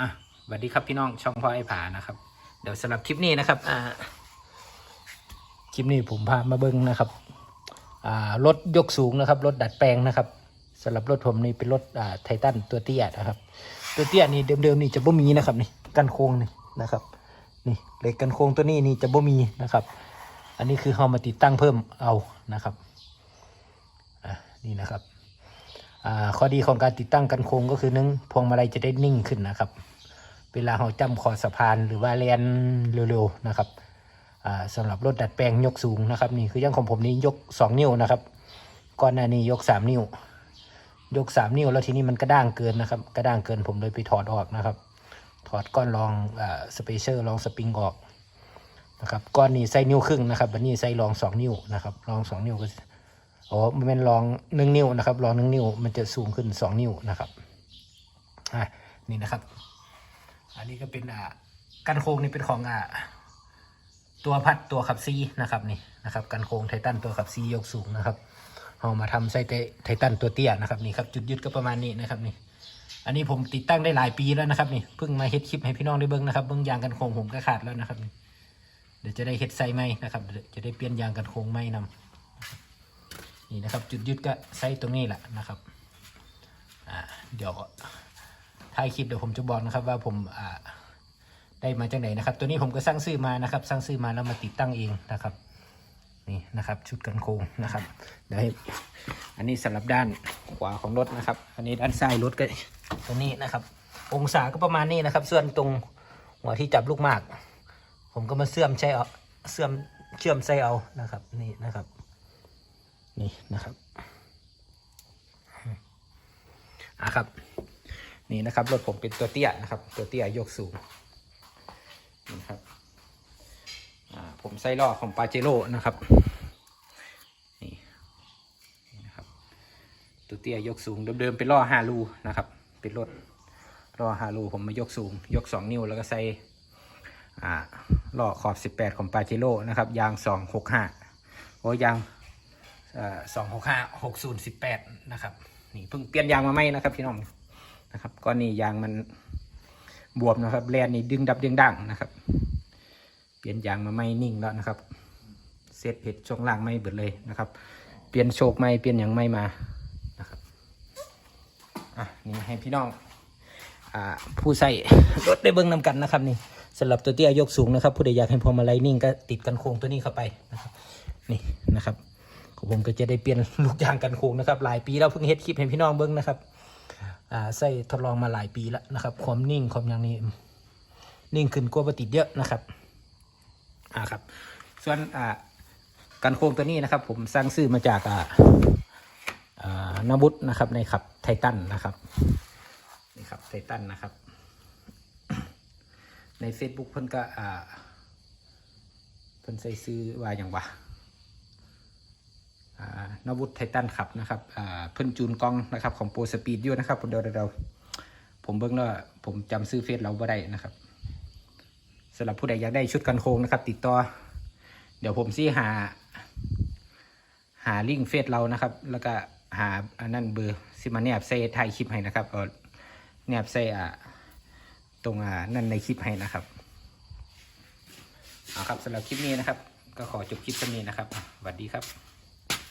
อะสวัสดีครับพี่น้องช่องพ่อไอ้ผานะครับ เดี๋ยวสำหรับคลิปนี้นะครับอ่าคลิปนี้ผมพามาเบิ้งนะครับอ่ารถยกสูงนะครับรถดัดแปลงนะครับสำหรับรถผมนี่เป็นรถอ่าไททันตัวเตี้ยนะครับ ตัวเตี้ยนี่เดิมๆนี่จะบ่มีนะครับนี่กันโค้งนี่นะครับนี่เหล็กกันโค้งตัวนี้นี่จะบ่มีนะครับ อันนี้คือเขามาติดตั้งเพิ่มเอานะครับอะนี่นะครับอ่า ข้อดีของการติดตั้งกันโค้งก็คือหนึ่งพวงมาลัยจะได้นิ่งขึ้นนะครับ เวลาเราจำขอสะพานหรือว่าเรียนเร็วๆนะครับอ่าสำหรับรถดัดแปลงยกสูงนะครับนี่คือย่างของผมนี่ยก 2 นิ้วนะครับก่อนหน้านี้ยก 3 นิ้ว ยก 3 นิ้วแล้วทีนี้มันกระด้างเกินนะครับกระด้างเกินผมเลยไปถอดออกนะครับ ถอดก้อนรองอสเปเชอร์รองสปริงออกนะครับก้อนนี้ใส่นิ้วครึ่งนะครับอันนี้ใส่รอง 2 นิ้วนะครับรอง 2 นิ้วก็ อ๋อมันเป็นรองหนึ่งนิ้วนะครับรองหนึ่งนิ้วมันจะสูงขึ้น2นิ้วนะครับอ่านี่นะครับ อันนี้ก็เป็นอ่ากันโครงนี่เป็นของอ่าตัวพัดตัวขับซีนะครับนี่นะครับกันโครงไททันตัวขับซียกสูงนะครับเอามาทำไส้ไททันตัวเตี้ยนะครับนี่ครับจุดยึดก็ประมาณนี้นะครับนี่ อันนี้ผมติดตั้งได้หลายปีแล้วนะครับนี่เพิ่งมาเฮ็ดคลิปให้พี่น้องได้เบิ้งนะครับเบิ้งยางกันโครงผมก็ขาดแล้วนะครับนี่เดี๋ยวจะได้เฮ็ดไส้ไหมนะครับเดี๋ยวจะได้เปลี่ยนยางกันโครงไหมนำ นี่นะครับจุดยึดก็ไส้ตรงนี้แหละนะครับอ่าเดี๋ยวท้ายคลิปเดี๋ยวผมจะบอกนะครับว่าผมอ่าได้มาจากไหนนะครับ ตัวนี้ผมก็สร้างซื้อมานะครับสร้างซื้อมาแล้วมาติดตั้งเองนะครับนี่นะครับชุดกันโค้งนะครับเดี๋ยวให้อันนี้สำหรับด้านขวาของรถนะครับ อันนี้ด้านซ้ายรถก็ตรงนี้นะครับ องศาก็ประมาณนี้นะครับ ส่วนตรงหัวที่จับลูกหมาก ผมก็มาเสื่อมใช้เอาเสื่อมเชื่อมใส่เอานะครับนี่นะครับ นี่นะครับอะครับ นี่นะครับรถผมเป็นตัวเตี้ยนะครับ ตัวเตี้ยยกสูงนี่ครับอ่าผมใส่ล้อของปาเจโร่นะครับนี่นะครับ ตัวเตี้ยยกสูงเดิมๆเป็นล้อห้ารูนะครับ เป็นรถล้อห้ารูผมมายกสูง ยกสองนิ้วแล้วก็ใส่อ่าล้อขอบสิบแปดของปาเจโร่นะครับ ยางสองหกห้าโอ้ยาง สองหกห้าหกศูนย์สิบแปดนะครับนี่เพิ่งเปลี่ยนยางมาไหมนะครับพี่น้องนะครับก้อนนี้ยางมันบวมนะครับแลนนี่ดึงดับดึงดังนะครับ เปลี่ยนยางมาไม่นิ่งแล้วนะครับเซตเห็ดช่วงล่างไม่เบิดเลยนะครับ เปลี่ยนโชคไม่เปลี่ยนอย่างไม่มานะครับอะนี่ให้พี่น้องอ่าผู้ใส่รถได้เบิ้งนำกันนะครับนี่สำหรับตัวเตี้ยยกสูงนะครับ ผู้ใดอยากให้พวงมาลัยนิ่งก็ติดกันโค้งตัวนี้เข้าไปนะครับนี่นะครับ ผมก็จะได้เปลี่ยนลูกยางกันโค้งนะครับ หลายปีแล้วเพิ่งเฮ็ดคลิปให้พี่น้องเบิ้งนะครับอ่าใส่ทดลองมาหลายปีแล้วนะครับ ความนิ่งความอย่างนี้ นิ่งขึ้นกว่าปฏิดเยอะนะครับอ่าครับ ส่วนอ่าการโค้งตัวนี้นะครับ ผมสร้างซื้อมาจากอ่าอ่านบุตนะครับในขับไททันนะครับนี่ครับไททันนะครับ ใน Facebook เพิ่นก็อ่าเพิ่นใส่ซื้อว่าอย่างวะ นวุฒิไททันขับนะครับเพิ่นจูนกล้องนะครับของโปรสปีดอยู่นะครับเดี๋ยวเดี๋ยวผมเบิ่งแล้วผมจำซื้อเฟซเราบ่ได้นะครับสำหรับผู้ใดอยากได้ชุดกันโคงนะครับ ติดต่อ เดี๋ยวผมซี่หา หาลิงก์เฟซเรานะครับ แล้วก็หาอันนั้นเบอร์ซิมาแนบใส่ถ่ายคลิปให้นะครับเอาแนบใส่อ่าตรงอ่านั่นในคลิปให้นะครับเอาครับสำหรับคลิปนี้นะครับ ก็ขอจบคลิปนี้นะครับสวัสดีครับ